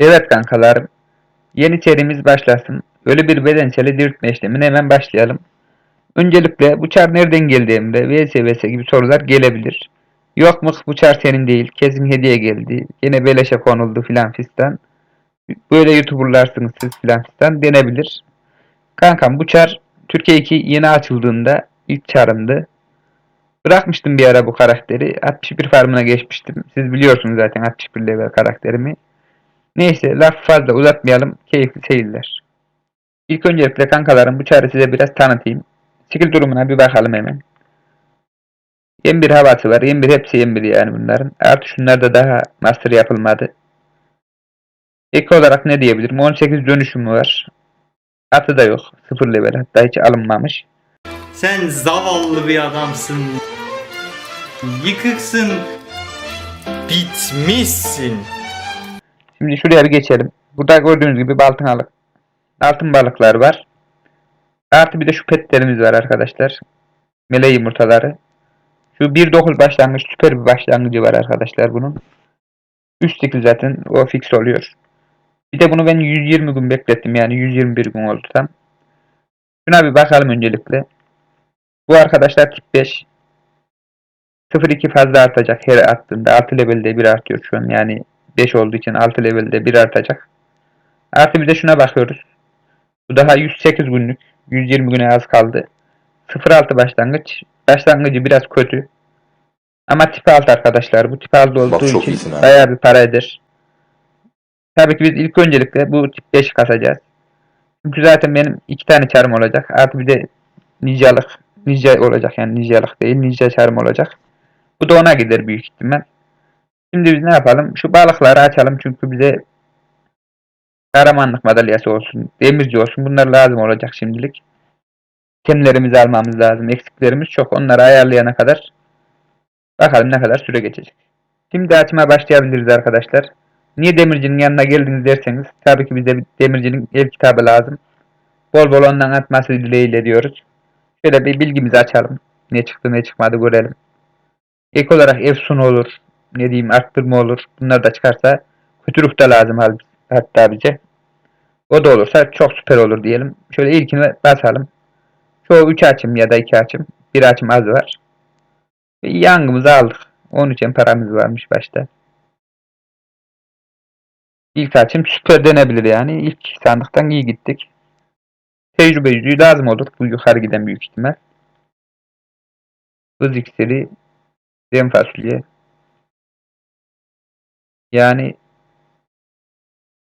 Evet kankalar, yeni serimiz başlasın. Ölü bir bedenseli diriltme işlemine hemen başlayalım. Öncelikle bu çar nereden geldi Emre? VS vs gibi sorular gelebilir. Yok mu bu çar senin değil, kesin hediye geldi, yine beleşe konuldu filan fistan. Böyle youtuberlarsınız siz filan fistan denebilir. Kankam bu çar Türkiye 2 yeni açıldığında ilk çarımdı. Bırakmıştım bir ara bu karakteri. 61 farmına geçmiştim. Siz biliyorsunuz zaten 61 level karakterimi. Neyse laf fazla uzatmayalım. Keyifli seyirler. İlk öncelikle kankalarım bu çarı size biraz tanıtayım. Skill durumuna bir bakalım hemen. M1 havası var. M1 hepsi M1 yani bunların. Artı şunlar da daha master yapılmadı. Ek olarak ne diyebilirim? 18 dönüşümü var. Atı da yok. 0 level hatta hiç alınmamış. Sen zavallı bir adamsın. Yıkıksın. Bitmişsin. Şimdi şuraya bir geçelim. Burada gördüğünüz gibi baltınalık. Altın balıklar var. Artı bir de şu petlerimiz var arkadaşlar. Mele yumurtaları. Şu 1.9 başlangıç süper bir başlangıcı var arkadaşlar bunun. Üst skill zaten o fix oluyor. Bir de bunu ben 120 gün beklettim yani 121 gün oldu tam. Şuna bir bakalım öncelikle. Bu arkadaşlar tip 5. 0.2 fazla artacak her attığında. 6 levelde 1 artıyor şu an yani 5 olduğu için 6 levelde 1 artacak. Artı bir de şuna bakıyoruz. Bu daha 108 günlük. 120 güne az kaldı. 06 başlangıç. Başlangıcı biraz kötü. Ama tip 6 arkadaşlar. Bu tip 6 olduğu Bak için bayağı bir para eder. Tabii ki biz ilk öncelikle bu tip 5 kasacağız. Çünkü zaten benim iki tane çarım olacak. Artı bir de ninjalık. Ninja olacak yani ninjalık değil. Ninja çarım olacak. Bu da ona gider büyük ihtimal. Şimdi biz ne yapalım? Şu balıkları açalım çünkü bize kahramanlık madalyası olsun, demirci olsun bunlar lazım olacak şimdilik. Temlerimizi almamız lazım. Eksiklerimiz çok. Onları ayarlayana kadar bakalım ne kadar süre geçecek. Şimdi açmaya başlayabiliriz arkadaşlar. Niye demircinin yanına geldiniz derseniz tabii ki bize demircinin ev kitabı lazım. Bol bol ondan atması dileğiyle diyoruz. Şöyle bir bilgimizi açalım. Ne çıktı ne çıkmadı görelim. Ek olarak efsun olur. Ne diyeyim arttırma olur. Bunlar da çıkarsa kötü ruh da lazım hatta bize. O da olursa çok süper olur diyelim. Şöyle ilkini basalım. Çoğu 3 açım ya da 2 açım. Bir açım az var. Ve yangımızı aldık. 13 en paramız varmış başta. İlk açım süper denebilir yani. İlk sandıktan iyi gittik. Tecrübe yüzüğü lazım olur. Bu yukarı giden büyük ihtimal. Hız iksiri. Dem fasulye. Yani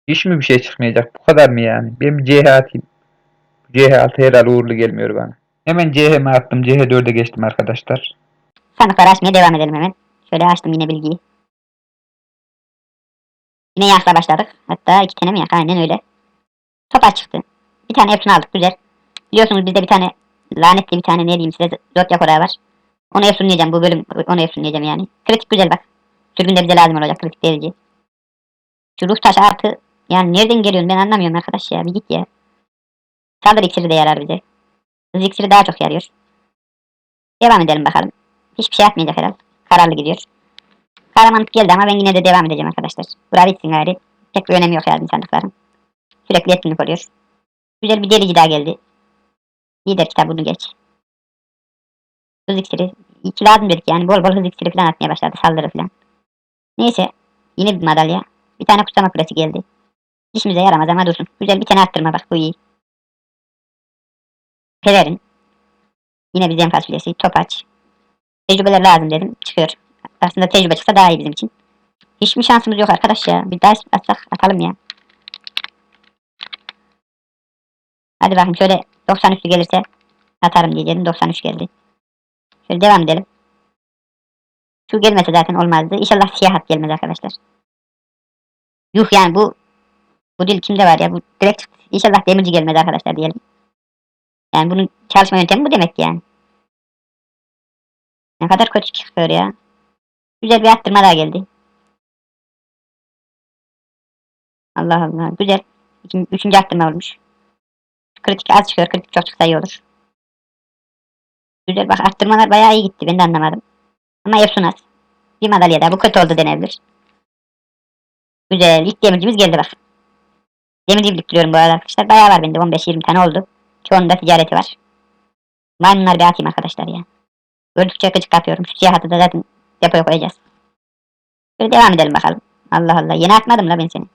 hiç mi bir şey çıkmayacak? Bu kadar mı yani? Ben bir CH atayım. CH6 herhalde uğurlu gelmiyor bana. Hemen CH'me attım. CH4'e geçtim arkadaşlar. Sandıkları açmaya devam edelim hemen. Şöyle açtım yine bilgiyi. Yine yakla başladık. Hatta iki tane mi yak? Aynen öyle. Topa çıktı. Bir tane Epson aldık. Güzel. Biliyorsunuz bizde bir tane lanetli bir tane ne diyeyim size Zodyak orağı var. Onu Epsonlayacağım. Bu bölüm onu Epsonlayacağım yani. Kritik güzel bak. Sürgünde bize lazım olacak kritik derici. Şu ruh taşı artı yani nereden geliyorsun ben anlamıyorum arkadaş ya. Bir git ya. Saldırı iksiri de yarar bize. Hız iksiri daha çok yarıyor. Devam edelim bakalım. Hiçbir şey yapmayacak herhalde. Kararlı gidiyor. Kahramanlık geldi ama ben yine de devam edeceğim arkadaşlar. Bura bitsin gayri. Pek bir önemi yok herhalde sandıkların. Sürekli etkinlik oluyor. Güzel bir delici daha geldi. Lider kitabı bunu geç. Hız iksiri. İki lazım dedik yani. Bol bol hız iksiri falan atmaya başladı. Saldırı falan. Neyse. Yine bir madalya. Bir tane kutsama kulesi geldi. İşimize yaramaz ama dursun. Güzel bir tane attırma bak bu iyi. Pelerin. Yine bir zen fasulyesi. Topaç. Tecrübeler lazım dedim. Çıkıyor. Aslında tecrübe çıksa daha iyi bizim için. Hiç mi şansımız yok arkadaş ya? Bir ders atsak atalım ya. Hadi bakayım şöyle 90 üstü gelirse atarım diyeceğim. 93 geldi. Şöyle devam edelim. Şu gelmese zaten olmazdı. İnşallah siyah hat gelmez arkadaşlar. Yuh yani bu bu dil kimde var ya? Bu direkt inşallah demirci gelmez arkadaşlar diyelim. Yani bunun çalışma yöntemi bu demek yani. Ne kadar kötü çıkıyor ya. Güzel bir attırma daha geldi. Allah Allah. Güzel. İkinci, üçüncü attırma olmuş. Kritik az çıkıyor. Kritik çok çıksa iyi olur. Güzel bak arttırmalar bayağı iyi gitti. Ben de anlamadım. Ama Efsun az. Bir madalya daha. Bu kötü oldu denebilir. Güzel. İlk demircimiz geldi bak. Demirci biriktiriyorum bu arada arkadaşlar. Bayağı var bende. 15-20 tane oldu. Çoğunda ticareti var. Maymunlar bir atayım arkadaşlar ya. Gördükçe gıcık kapıyorum. Şu siyah atı da zaten depoya koyacağız. Böyle devam edelim bakalım. Allah Allah. Yeni atmadım la ben seni.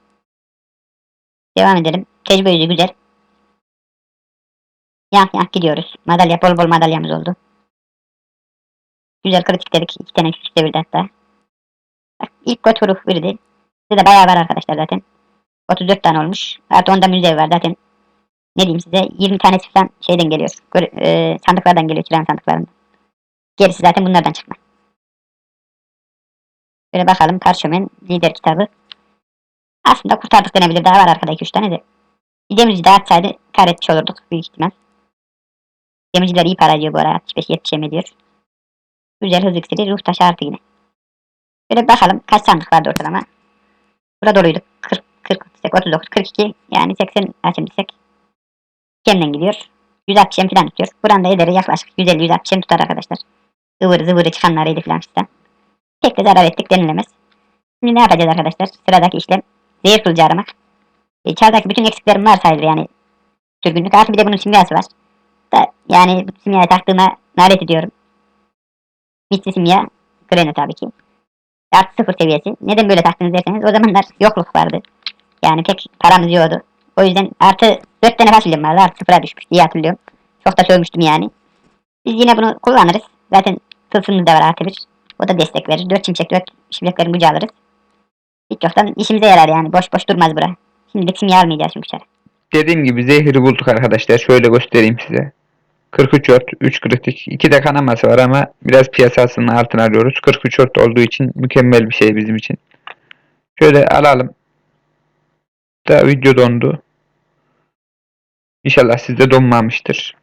Devam edelim. Tecrübe yüzü güzel. Yank yank gidiyoruz. Madalya bol bol madalyamız oldu. Güzel kritik dedik. İki tane üste birdi hatta. Bak, ilk götürü birdi. Size de bayağı var arkadaşlar zaten. 34 tane olmuş. Artı onda müze var zaten. Ne diyeyim size 20 tanesi falan şeyden geliyor. E, sandıklardan geliyor. Kiran sandıklarından. Gerisi zaten bunlardan çıkma. Böyle bakalım Karşömen lider kitabı. Aslında kurtardık denebilir. Daha var arkada 2-3 tane de. Bir demirci daha atsaydı kar etmiş olurduk büyük ihtimal. Demirciler iyi para ediyor bu ara. 65-70 ediyor. Güzel hız iksiri ruh taşı artı yine. Şöyle bakalım kaç sandık vardı ortalama. Burada doluydu. 40, 40, 39, 42 yani 80 açım desek. Kendin gidiyor. 160 em falan tutuyor. Buranın da ederi yaklaşık 150-160 em tutar arkadaşlar. Ivır zıvırı çıkanlarıydı falan fistan. Tek de zarar ettik denilemez. Şimdi ne yapacağız arkadaşlar? Sıradaki işlem zehir kılıcı aramak. E, çardaki bütün eksiklerim var sayılır yani. Sürgünlük. Artı bir de bunun simyası var. Da, yani bu taktığıma nalet ediyorum. Bitti simya. Grene tabii ki. Artı sıfır seviyesi. Neden böyle taktınız derseniz o zamanlar yokluk vardı. Yani pek paramız yoktu. O yüzden artı 4 tane fasulyem vardı. Artı sıfıra düşmüş diye hatırlıyorum. Çok da sövmüştüm yani. Biz yine bunu kullanırız. Zaten tılsımımız da var artı bir. O da destek verir. 4 çimşek 4 şimşeklerin gücü alırız. Hiç yoktan işimize yarar yani. Boş boş durmaz bura. Şimdilik simya almayacağız çünkü içeri. Dediğim gibi zehri bulduk arkadaşlar. Şöyle göstereyim size. 43 ört, 3 kritik. 2 de kanaması var ama biraz piyasasının altına arıyoruz. 43 ört olduğu için mükemmel bir şey bizim için. Şöyle alalım. Da video dondu. İnşallah sizde donmamıştır.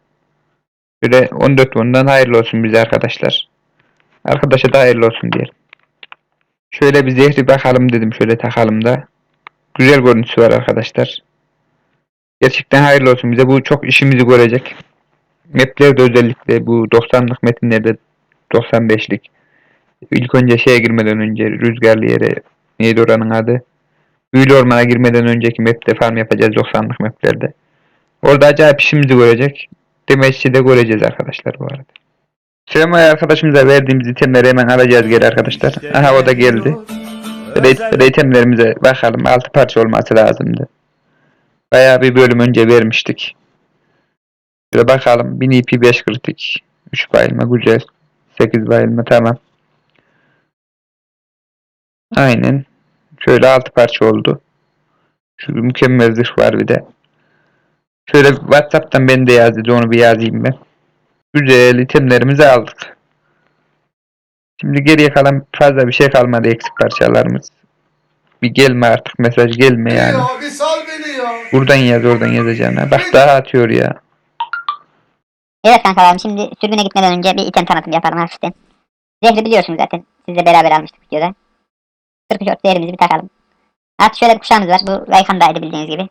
Böyle 14 bundan hayırlı olsun bize arkadaşlar. Arkadaşa da hayırlı olsun diyelim. Şöyle bir zehri bakalım dedim. Şöyle takalım da. Güzel görüntüsü var arkadaşlar. Gerçekten hayırlı olsun bize. Bu çok işimizi görecek. Maplerde özellikle bu 90'lık metinlerde 95'lik ilk önce şeye girmeden önce rüzgarlı yere neydi oranın adı? Büyülü ormana girmeden önceki map'te farm yapacağız 90'lık maplerde. Orada acayip işimizi görecek. Demeççi de göreceğiz arkadaşlar bu arada. Sema'ya arkadaşımıza verdiğimiz itemleri hemen alacağız geri arkadaşlar. Aha o da geldi. Rate, rate'lerimize bakalım. 6 parça olması lazımdı. Bayağı bir bölüm önce vermiştik. Şöyle bakalım. 1000 EP 5 kritik. 3 bayılma güzel. 8 bayılma tamam. Aynen. Şöyle 6 parça oldu. Şu mükemmel zırh var bir de. Şöyle Whatsapp'tan ben de yaz dedi. Onu bir yazayım ben. Güzel itemlerimizi aldık. Şimdi geriye kalan fazla bir şey kalmadı eksik parçalarımız. Bir gelme artık mesaj gelme yani. Ya bir sal beni ya. Buradan yaz oradan yazacağına. Bak daha atıyor ya. Evet kankalarım şimdi sürgüne gitmeden önce bir item tanıtım yapalım hafiften. Zehri biliyorsunuz zaten. Sizle beraber almıştık videoda. 44 zehrimizi bir takalım. Artık şöyle bir kuşağımız var. Bu Raykan'daydı bildiğiniz gibi.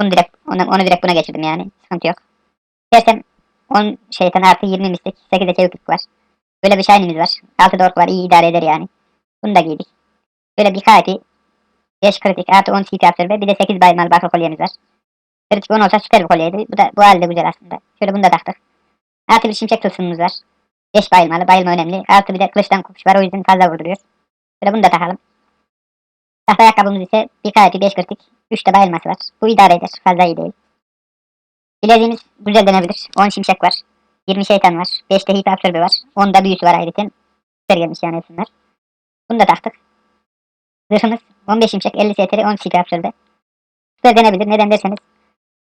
Bunu direkt, onu, onu direkt buna geçirdim yani. Sıkıntı yok. İstersem 10 şeytan artı 20 mistik. 8'de çeviklik var. Böyle bir shiny'miz var. 6 dork var. iyi idare eder yani. Bunu da giydik. Böyle bir kayfi. 5 kritik artı 10 CP absorbe. Bir de 8 baymalı bakır kolyemiz var. Kritik 10 olsa süper bir kolyeydi. Bu da bu halde güzel aslında. Şöyle bunu da taktık. Artı bir şimşek tılsımımız var. 5 bayılmalı. Bayılma önemli. Artı bir de kılıçtan kopuş var. O yüzden fazla vurduruyor. Şöyle bunu da takalım. Tahta ayakkabımız ise bir kayfi 5 kritik. 3 de bayılması var. Bu idare eder. Fazla iyi değil. Bileziğimiz güzel denebilir. 10 şimşek var. 20 şeytan var. 5 de hit absorbe var. 10 da büyüsü var ayrıca. Süper gelmiş yani hepsinden. Bunu da taktık. Zırhımız 15 şimşek 50 STR 10 CP absorbe. Süper denebilir. Neden derseniz.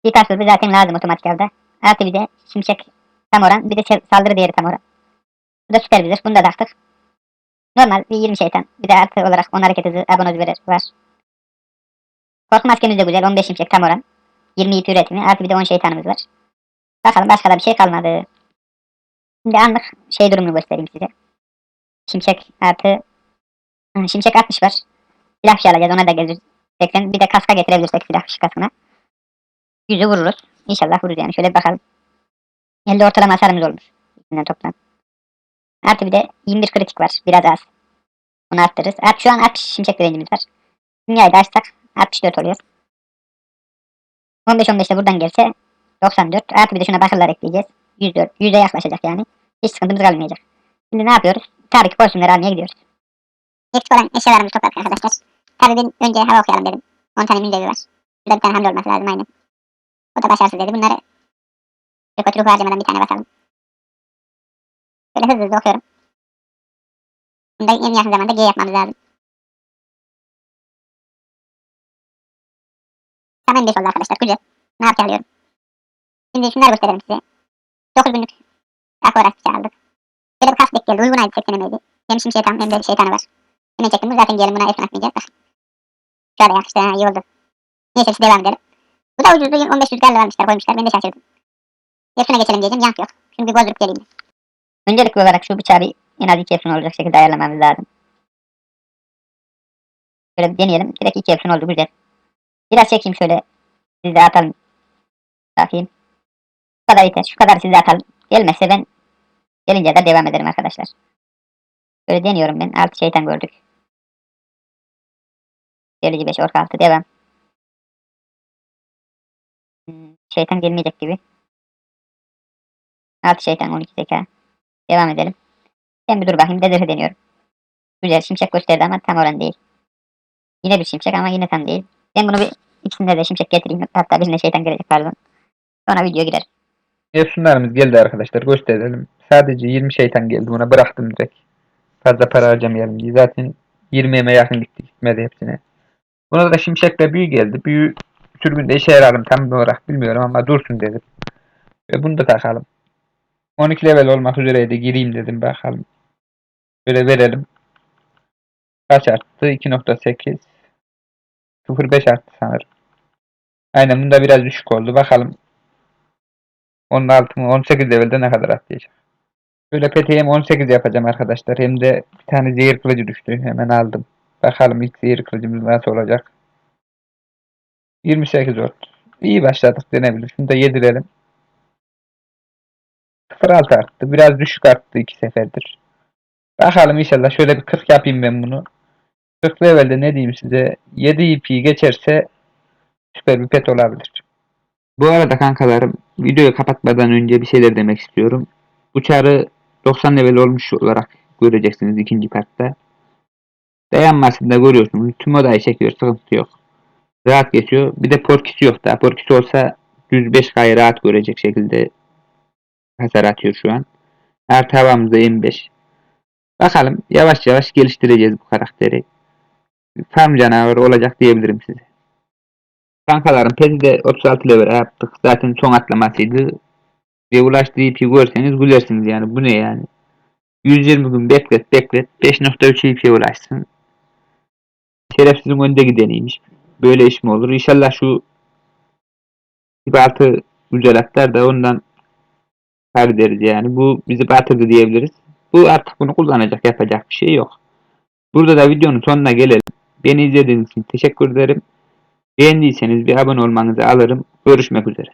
Hit absorbe zaten lazım otomatik avda. Artı bir de şimşek tam oran. Bir de se- saldırı değeri tam oran. Bu da süper zırh. Bunu da taktık. Normal bir 20 şeytan. Bir de artı olarak 10 hareket hızı abonoz verir var. Korku maskemiz de güzel. 15 şimşek tam oran. 20 ip üretimi. Artı bir de 10 şeytanımız var. Bakalım başka da bir şey kalmadı. Şimdi anlık şey durumunu göstereyim size. Şimşek artı Şimşek 60 var. Silah fişi alacağız ona da gelir. 80 bir de kaska getirebilirsek silah fişi kaskına. Yüzü vururuz. İnşallah vururuz yani. Şöyle bakalım. 50 ortalama hasarımız olmuş. İkisinden toplam. Artı bir de 21 kritik var. Biraz az. Onu arttırırız. Artı şu an 60 şimşek direncimiz var. Dünyayı da açsak 64 oluyor. 15-15 de buradan gelse 94. Artı bir de şuna bakırlar ekleyeceğiz. 104. 100'e yaklaşacak yani. Hiç sıkıntımız kalmayacak. Şimdi ne yapıyoruz? Tabii ki kostümleri almaya gidiyoruz. Eksik olan eşyalarımızı topladık arkadaşlar. Tabii ben önce hava okuyalım dedim. 10 tane münzevi var. Şurada bir tane hamle olması lazım aynen. O da başarısız dedi. Bunları kötülük harcamadan bir tane basalım. Böyle hızlı hızlı okuyorum. Bunda en yakın zamanda G yapmamız lazım. Hemen 5 oldu arkadaşlar. Güzel. Ne yapacağım diyorum. Şimdi şunları gösterelim size. 9 günlük akvaras aldık. Böyle bir kas denk geldi. Uygun aydı 80 emeğiydi. Hem şimdi şeytan hem de şeytanı var. Hemen çektim. Zaten gelin buna efsun atmayacağız. Bak. Şöyle yakıştı. Ha, iyi oldu. Neyse biz devam edelim. Bu da ucuzdu. 15 rüzgarla vermişler koymuşlar. Ben de şaşırdım. Efsun'a geçelim diyeceğim. Yank yok. Şimdi bir bozdurup geleyim. Öncelikli olarak şu bıçağı bir en az 2 efsun olacak şekilde ayarlamamız lazım. Şöyle bir deneyelim. Direkt 2 efsun oldu. Güzel. Biraz çekeyim şöyle. Siz de atalım. Bakayım. Bu kadar yeter. Şu kadar siz de atalım. Gelmezse ben gelince de devam ederim arkadaşlar. Böyle deniyorum ben. Altı şeytan gördük. Delici 5 ork altı devam. Hmm, Şeytan gelmeyecek gibi. Altı şeytan 12 zeka. Devam edelim. Ben bir dur bakayım. Dedir'i deniyorum. Güzel şimşek gösterdi ama tam oran değil. Yine bir şimşek ama yine tam değil. Ben bunu bir ikisinde de şimşek getireyim. Hatta birinde şeytan gelecek pardon. Sonra video girer. Efsunlarımız geldi arkadaşlar gösterelim. Sadece 20 şeytan geldi buna bıraktım direkt. Fazla para harcamayalım diye. Zaten 20'ye yakın gitti gitmedi hepsine. Buna da şimşekle büyü geldi. Büyü sürgünde işe yararım tam olarak bilmiyorum ama dursun dedim. Ve bunu da takalım. 12 level olmak üzereydi gireyim dedim bakalım. Böyle verelim. Kaç arttı? 2.8 0.5 arttı sanırım. Aynen bunda biraz düşük oldu. Bakalım onun altı mı? 18 levelde ne kadar atlayacak? Böyle peteğim 18 yapacağım arkadaşlar. Hem de bir tane zehir kılıcı düştü. Hemen aldım. Bakalım ilk zehir kılıcımız nasıl olacak. 28 oldu. İyi başladık denebilir. Şunu da yedirelim. 0.6 arttı. Biraz düşük arttı iki seferdir. Bakalım inşallah şöyle bir 40 yapayım ben bunu. 40 levelde ne diyeyim size. 7 ipi geçerse süper bir pet olabilir. Bu arada kankalarım videoyu kapatmadan önce bir şeyler demek istiyorum. Bu çarı 90 level olmuş olarak göreceksiniz ikinci partta. Dayanmasında görüyorsunuz. Tüm odayı çekiyor. Sıkıntı yok. Rahat geçiyor. Bir de porkisi yok daha. Porkisi olsa 105K'yı rahat görecek şekilde hasar atıyor şu an. Artı havamızda 25. Bakalım yavaş yavaş geliştireceğiz bu karakteri. Farm canavarı olacak diyebilirim size. Kankalarım peti de 36 level yaptık. Zaten son atlamasıydı. Ve ulaştığı ipi görseniz gülersiniz yani. Bu ne yani? 120 gün beklet beklet. 5.3 ipiye ulaşsın. Şerefsizin önde gideniymiş. Böyle iş mi olur? İnşallah şu tip altı güzel atlar da ondan kaybederiz yani. Bu bizi batırdı diyebiliriz. Bu artık bunu kullanacak yapacak bir şey yok. Burada da videonun sonuna gelelim. Beni izlediğiniz için teşekkür ederim. Beğendiyseniz bir abone olmanızı alırım. Görüşmek üzere.